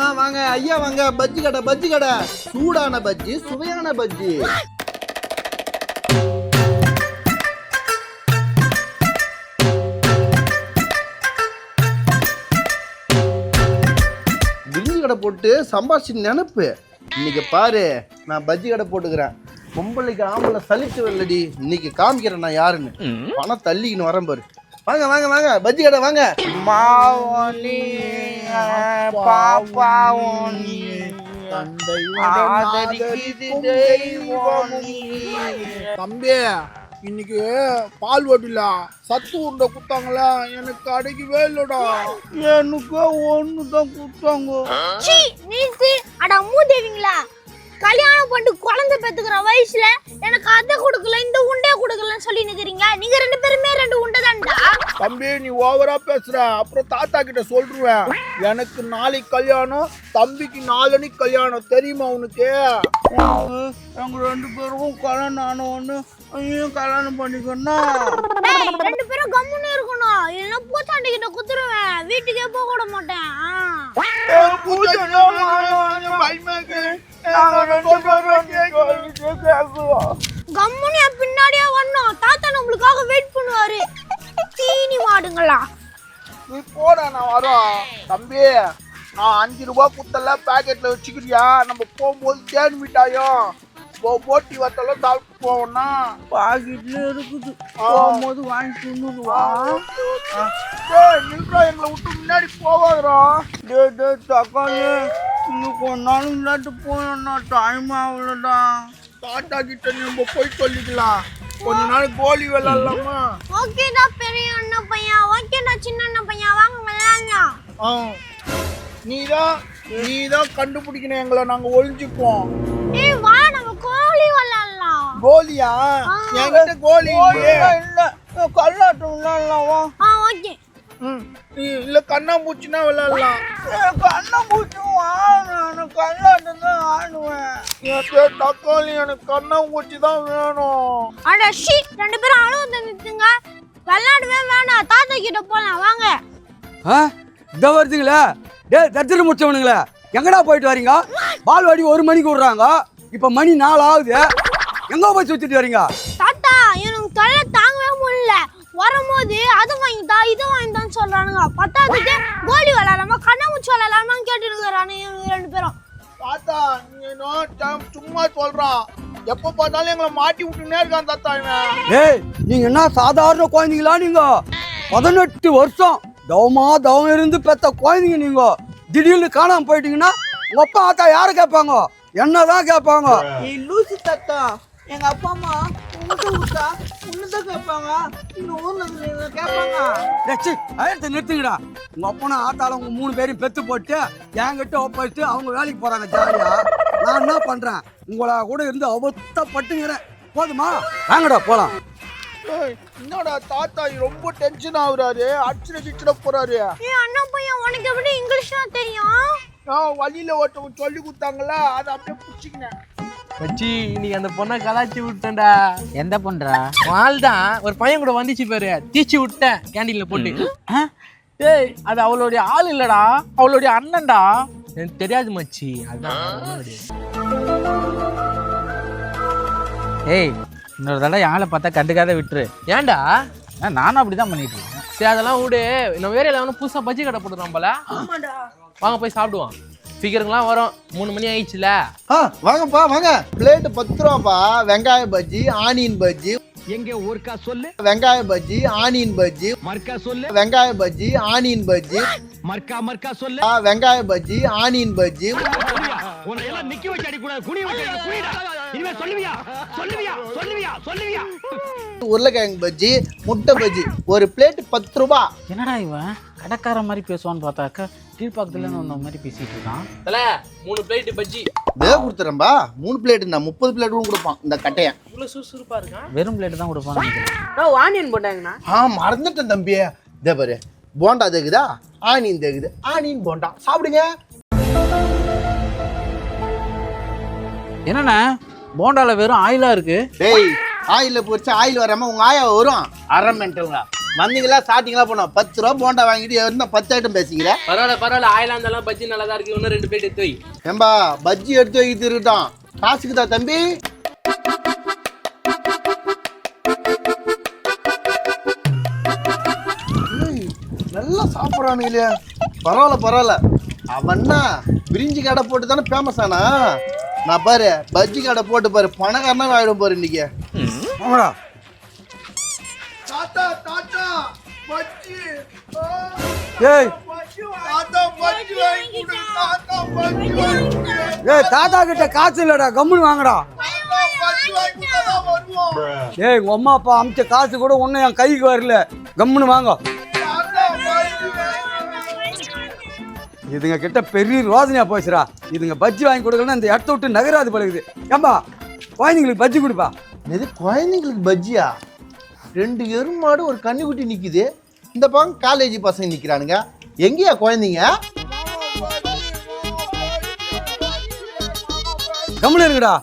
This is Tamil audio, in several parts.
வாங்கம்மா வாங்க. ஐயா வாங்க. பஜ்ஜி கடை பஜ்ஜி கடை. சூடான பஜ்ஜி சுவையான பஜ்ஜி. பிரிஞ்சி கடை போட்டு சம்பாஷி நினப்பு. இன்னைக்கு பாரு நான் பஜ்ஜி கடை போட்டுக்கிறேன். பொம்பளைக்கு ஆம்பளை சலிச்சு வரலடி இன்னைக்கு காமிக்கிறேன் நான் யாருன்னு. பணம் தள்ளிக்கின்னு வரேன் பாரு. வாங்க வாங்க வாங்க. பஜ்ஜி கடை வாங்க. மாவனி பாப்பாவனி தம்பி இன்னைக்கு பால் ஓட்டில சத்து உருண்டை குத்தாங்களா எனக்கு கிடைக்கவே இல்லடா. எனக்கு ஒன்று தான் கொடுத்தாங்க. சீ நிறுத்து அட மூதேவிங்களா. கல்யாணம் பண்ணிட்டு குழந்தை பெத்துக்கிற வயசுல எனக்கு அதை கொடுக்கல இந்த உண்டே கொடுக்கலன்னு சொல்லி நிக்கிறீங்க. நீங்க ரெண்டு பேருமே ரெண்டு தம்பி நீ ஓவரா பேசுற. அப்புறம் தாத்தா கிட்ட சொல்றேன். எனக்கு நாளைக்கு கல்யாணம் தம்பிக்கு நாளனைக்கு கல்யாணம். தெரியுமா உனக்கு? எங்க ரெண்டு பேருக்கும் கல்யாணம் ஆன ஒன்று ஐயும் கல்யாணம் பண்ணிக்கணும்னா டேய் ரெண்டு பேரும் கம்முன்னு இருக்கணும். இல்லைன்னா பூச்சாண்டி கிட்ட குத்துருவேன். வீட்டுக்கே போக விட மாட்டேன். கம்முன்னு பின்னாடியே வரணும். தம்பி நான் அஞ்சு ரூபாய் குத்தல பாக்கெட்ல வச்சுக்கிறியா? நம்ம போகும்போது தேன் மிட்டாயும் போ- போட்டி வத்தெல்லாம் சாப்பிட்டு போவோம்னா? பாக்கெட்ல இருக்குது. போகும்போது வாங்கி தின்னுடுவா நில்றா எங்களை விட்டு முன்னாடி போவாதுறோம் டே டே தக்காளி இன்னும் கொஞ்ச நாள் முன்னாடி போனா டைம் ஆகலடா. தாத்தா கிட்ட நம்ம போய் சொல்லிக்கலாம். கொஞ்ச நாள் கோலி விளாடலாமா ஓகேடா பெரிய அண்ணன் பையன் ஓகேடா சின்ன அண்ணன் பையன் வாங்க விளையாடலாம் ஆ நீதான் நீதான் கண்டுபிடிக்கணும் எங்களை. நாங்க ஒளிஞ்சுப்போம் ஏய் வா நம்ம கோழி விளையாடலாம். கோலியா என்கிட்ட கோலி இல்ல. கல்லாட்டம் விளையாடலாமா ஆ ஓகே. ம், நீ- இல்ல கண்ணாம்பூச்சினா விளையாடலாம். கண்ணை பூச்சி நான் கல்லாட்டம் தான் ஆடுவேன் என் பேர் தக்காளி எனக்கு கண்ணாம்பூச்சி தான் வேணும். அட ஷீ ரெண்டு பேரும் அழுவ நிறுத்துங்க. விளையாடவே வேணாம். தாத்தா கிட்ட போலாம் வாங்க. ஆ? இதை வருதுங்களே. டேய் தத்திர முடிச்சவனுங்களே. எங்கடா போயிட்டு வரீங்க? பால்வாடி ஒரு மணிக்கு விட்றாங்க. இப்போ மணி நாலு ஆகுது எங்கே போய் சுற்றிட்டு வரீங்க? தாத்தா எனக்கு தொல்லை தாங்கவே முடியல. வரும்போது அது வாங்கிட்டா இது வாங்கிட்டான்னு சொல்றானுங்க. பத்தாவதுக்கு கோலி விளையாடாம கண்ணாமூச்சி விளையாடாமான்னு கேட்டு இருக்கிறானுங்க ரெண்டு பேரும். தாத்தா நீ என்ன சம்- சும்மா சொல்றான் எப்ப பார்த்தாலும் எங்களை மாட்டி விட்டுனே இருக்கான் தாத்தா இவன். டேய் நீங்கள் என்ன சாதாரண குழந்தைங்களா நீங்கள் பதினெட்டு வருஷம் தவமா தவம் இருந்து பெத்த குழந்தைங்க நீங்கள் திடீர்னு காணாமல் போயிட்டீங்கன்னா உங்கள் அப்பா ஆத்தா யாரை கேட்பாங்க? என்ன தான் கேட்பாங்க நீ லூசு தாத்தா எங்க அப்பா அம்மா உங்கள்கிட்ட விட்டா உன்னதான் கேட்பாங்க. இந்த ஊர்ல கேட்பாங்க. டேச்சி ஆயிரத்தை நிறுத்துங்கடா. உங்க அப்பனா ஆத்தால உங்க மூணு பேரையும் பெத்து போட்டு என்கிட்ட ஒப்படைச்சு அவங்க வேலைக்கு போறாங்க ஜாலியா. நான் என்ன பண்றேன்? உங்களா கூட இருந்து அவத்தப்பட்டுங்கிறேன் போதுமா? வாங்கடா போலாம். என்னடா தாத்தா ரொம்ப டென்ஷன் ஆகுறாரு. அடிச்சிட கிச்சிட போறாரு. ஏ அண்ணன் பையன் உனக்கு எப்படி இங்கிலீஷ் தான் தெரியும்? நான் வழியில ஒருத்தவங்க சொல்லி கொடுத்தாங்களா அதை அப்படியே பிடிச்சிக்கினேன். மச்சி இன்னைக்கு அந்த பொண்ணை கலாச்சி விட்டேன்டா எந்த பண்றா ஆள் தான் ஒரு பையன் கூட வந்துச்சு பாரு. தீச்சி விட்டேன் கேண்டீன்ல போட்டு. டேய் அது அவளுடைய ஆள் இல்லடா. அவளுடைய அண்ணன்டா. எனக்கு தெரியாது மச்சி. அதான். ஏய் இன்னொரு தடவை யாழை பார்த்தா கண்டுக்காத விட்டுரு. ஏன்டா? நானும் அப்படிதான் பண்ணிட்டு இருக்கேன். சரி அதெல்லாம் விடு. நம்ம ஏரியால அவனும் புதுசா பஜ்ஜி கடை போட்டுறான் போல. வாங்க போய் சாப்பிடுவோம். சீக்கிரம்லாம் வரும். மூணு மணி ஆயிடுச்சுல. ஆ வாங்கப்பா வாங்க. பிளேட் பத்து ரூபாப்பா. வெங்காய பஜ்ஜி ஆனியன் பஜ்ஜி. எங்க ஊர்க்கா சொல்லு. வெங்காய பஜ்ஜி ஆனியன் பஜ்ஜி. மர்க்கா சொல்லு. வெங்காய பஜ்ஜி ஆனியன் பஜ்ஜி. மர்க்கா மர்க்கா சொல்லு. ஆ, வெங்காய பஜ்ஜி ஆனியன் பஜ்ஜி. உன்னை எல்லாம் நிக்க வச்சு அடி கூடாது குனி வச்சு அடி, குனிடா. இனிமே சொல்லுவியா? சொல்லுவியா? சொல்லுவியா? சொல்லுவியா? உருளைக்கிழங்கு பஜ்ஜி முட்டை பஜ்ஜி. ஒரு பிளேட் பத்து ரூபா. என்னடா இவன்? கடைக்கார மாதிரி பேசுவான்னு பார்த்தாக்கா கீழ்ப்பாக்கத்துல இருந்து வந்த மாதிரி பேசிட்டு இருக்கான். தல மூணு பிளேட் பஜ்ஜி. வேக கொடுத்துறேன்பா. மூணு பிளேட் நான் முப்பது பிளேட் கூட கொடுப்பான் இந்த கட்டையன். இவ்வளவு சுறுசுறுப்பா இருக்கான்? வெறும் பிளேட் தான் நினைக்கிறேன். ஆனியன் போட்டாங்கண்ணா. ஆ மறந்துட்டேன் தம்பி. இதே பாரு. போண்டா தேக்குதா ஆனியன் தேக்குது ஆனியன் போண்டா. சாப்பிடுங்க. என்னண்ணா? போண்டால வெறும் ஆயிலா இருக்கு? டேய் ஆயில பொரிச்சு ஆயில் வராம உங்க ஆயா வரும். அரை மென்ட்டுங்க வந்தீங்களா சாட்டிங்களா போனோம். பத்து ரூபா போண்டா வாங்கிட்டு என்ன பத்து ஐட்டம் பேசிக்கிற. பரவாயில்ல பரவாயில்ல. ஆயிலாம் இருந்தாலும் பஜ்ஜி நல்லா தான் இருக்கு. இன்னும் ரெண்டு பிளேட் எடுத்து வை. ஏம்பா பஜ்ஜி எடுத்து வைக்கிட்டு இருக்கட்டும். காசுக்குதா தம்பி? நல்லா சாப்பிட்றானுங்களே பரவாயில்ல பரவாயில்ல. அவன்னா பிரிஞ்சி கடை போட்டு தானே ஃபேமஸ் ஆனா? நான் பாரு பஜ்ஜி கடை போட்டு பாரு பணக்காரனா ஆயிடும் பாரு இன்னைக்கு. ஆமாடா தாத்தா தாத்தா பஜ்ஜி. ஆ, ஏய். பஜ்ஜி வா- தாத்தா பஜ்ஜி வாங்கி கொடு தாத்தா பஜ்ஜி வாங்கி கொடு ஏய் தாத்தா கிட்ட காசு இல்லடா கம்முன்னு வாங்கடா. ஏய் உங்க அம்மா அப்பா அமிச்ச காசு கூட ஒன்றும் என் கைக்கு வரல. கம்முன்னு வாங்க. இதுங்க கிட்ட பெரிய ரோதனையா போச்சுடா. இதுங்க பஜ்ஜி வாங்கி கொடுக்கலன்னா இந்த இடத்த விட்டு நகராது பழகுது ஏம்பா குழந்தைங்களுக்கு பஜ்ஜி கொடுப்பா. இது குழந்தைங்களுக்கு பஜ்ஜியா? ரெண்டு எருமாடு ஒரு கன்னிக்குட்டி நிக்குது. இந்த பக்கம் காலேஜ் பசங்க நிக்கிறானுங்க. எங்கேயா குழந்தைங்க? கம்முன்னு இருங்கடா.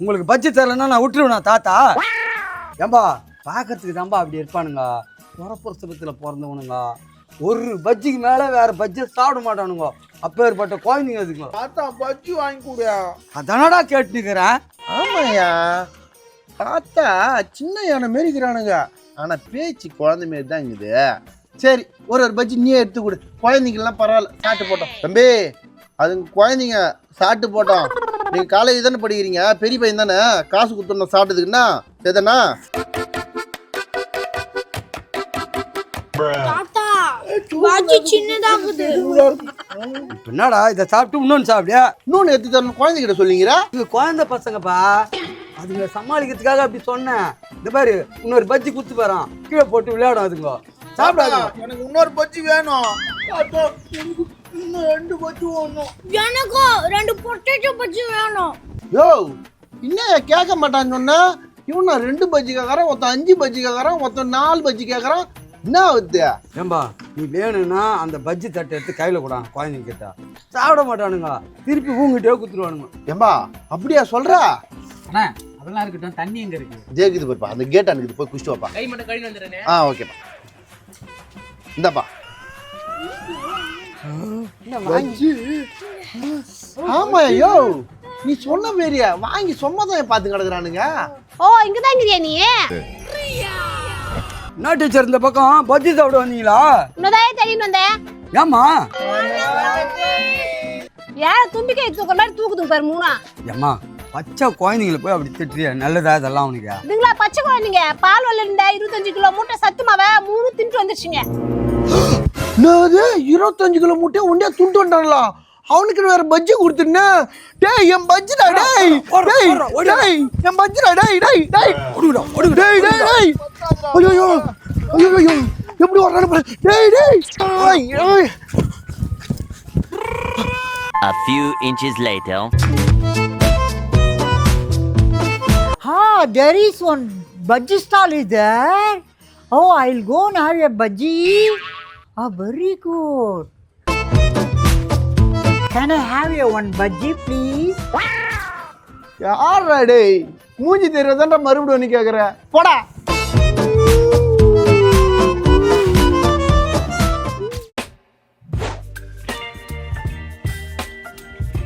உங்களுக்கு பஜ்ஜி தரலன்னா நான் விட்டுருவேனா தாத்தா? ஏம்பா பார்க்கறதுக்கு தான்பா அப்படி இருப்பானுங்க. புறப்புறத்தில் பிறந்தவனுங்க. ஒரு பஜ்ஜிக்கு மேலே வேற பஜ்ஜியை சாப்பிட மாட்டானுங்க. அப்பேற்பட்ட குழந்தைங்க அதுங்க தாத்தா பஜ்ஜி வாங்கி கொடு. அதானடா கேட்டுக்கிறேன் ஆமாயா பார்த்தா சின்ன யானை மாரி இருக்கிறானுங்க ஆனா பேச்சு குழந்தை மாரி தான் இருக்குது. சரி ஒரு ஒரு பஜ்ஜி நீயே எடுத்து கொடு. குழந்தைங்கலாம் பரவாயில்ல சாப்பிட்டு போட்டோம். தம்பி அதுங்க குழந்தைங்க சாப்பிட்டு போட்டோம். நீங்க காலேஜ் தானே படிக்கிறீங்க? பெரிய பையன் தானே? காசு கொடுத்துடணும் சாப்பிட்டதுக்குன்னா சரிதானா பஜ்ஜி சின்னதாகுது. என்னடா இதை சாப்பிட்டு இன்னொன்று சாப்பிடியா இன்னொன்று எடுத்து தரணும். குழந்தைகிட்ட சொல்லிங்கிறா இது குழந்தை பசங்கப்பா. அதுங்க சமாளிக்கிறதுக்காக அப்படி சொன்னேன். இந்த பாரு இன்னொரு பஜ்ஜி குத்து போறான் கீழே போட்டு விளையாடும் அதுங்க. சாப்பிடாதுங்க. எனக்கு இன்னொரு பஜ்ஜி வேணும். ரெண்டு பஜ்ஜி வேணும். எனக்கும் ரெண்டு பொட்டேட்டோ பஜ்ஜி வேணும். யோ இன்னும் கேட்க மாட்டான்னு சொன்னா? இவன் நான் ரெண்டு பஜ்ஜி கேட்கறான் ஒருத்தன் அஞ்சு பஜ்ஜி கேட்கறான் ஒருத்தன் நாலு பஜ்ஜி கேட்கறான் என்ன ஆகுது? ஏம்பா நீ வேணும்னா அந்த பஜ்ஜி தட்டை எடுத்து கையில் கூட குழந்தைங்க கிட்ட. சாப்பிட மாட்டானுங்க. திருப்பி ஊங்கிட்டே குத்துருவானுங்க. ஏம்பா அப்படியா சொல்றா? அண்ணா அதெல்லாம் இருக்கட்டும். தண்ணி எங்க இருக்கு? ஜேக்குது பாருப்பா அந்த கேட் அனுக்குது போய் குஷ்டு வாப்பா. கை மட்டும் கழுவி வந்துடுறேனே. ஆ ஓகேப்பா இந்தாப்பா. பஜ்ஜி? ஆமா ஐயோ. நீ சொன்ன மாரியா வாங்கி சொன்னதான் பார்த்து கிடக்குறானுங்க. ஓ இங்கதான் இருக்கிறியா நீ என்ன டீச்சர் இந்த பக்கம் பஜ்ஜி சாப்பிட வந்தீங்களா? உன்னதான் தேடிட்டு வந்தேன். ஏம்மா? ஏன் தும்பிக்கை தூக்குற மாதிரி தூக்குதுங்க பாரு மூணா. ஏம்மா பச்சை குழந்தைங்களை போய் அப்படி திட்டுறியா? நல்லதா இதெல்லாம் அவனுக்கு இதுங்களா பச்சை குழந்தைங்க பால் வல்ல இருந்த இருபத்தஞ்சு கிலோ மூட்டை சத்து மாவை மூணு தின்ட்டு வந்துருச்சுங்க. என்னது? இருபத்தஞ்சு கிலோ முட்டையை உண்டே துண்டு வந்தாங்களா? அவனுக்கு வேற பஜ்ஜி கொடுத்துருந்தா டேய் என் பஜ்ஜிடா டேய் டேய் டேய் என் பஜ்ஜிடா டேய் டேய் டேய் ஓடுடா ஓடுடா டேய் டேய் டேய் ஐயோ ஐயோ ஐயோ ஐயோ எப்படி வர்றானு பாரு டேய் டேய் ஐய், ஐய். A few inches later. Ah, there is one bhaji stall is there. Oh, I'll go and have a bhaji. Ah, very good. Can I have a one bhaji, please? யார்ரா டேய் மூஞ்சி தெரியாதான்டா மறுபடியும் நீ கேக்குற. போடா.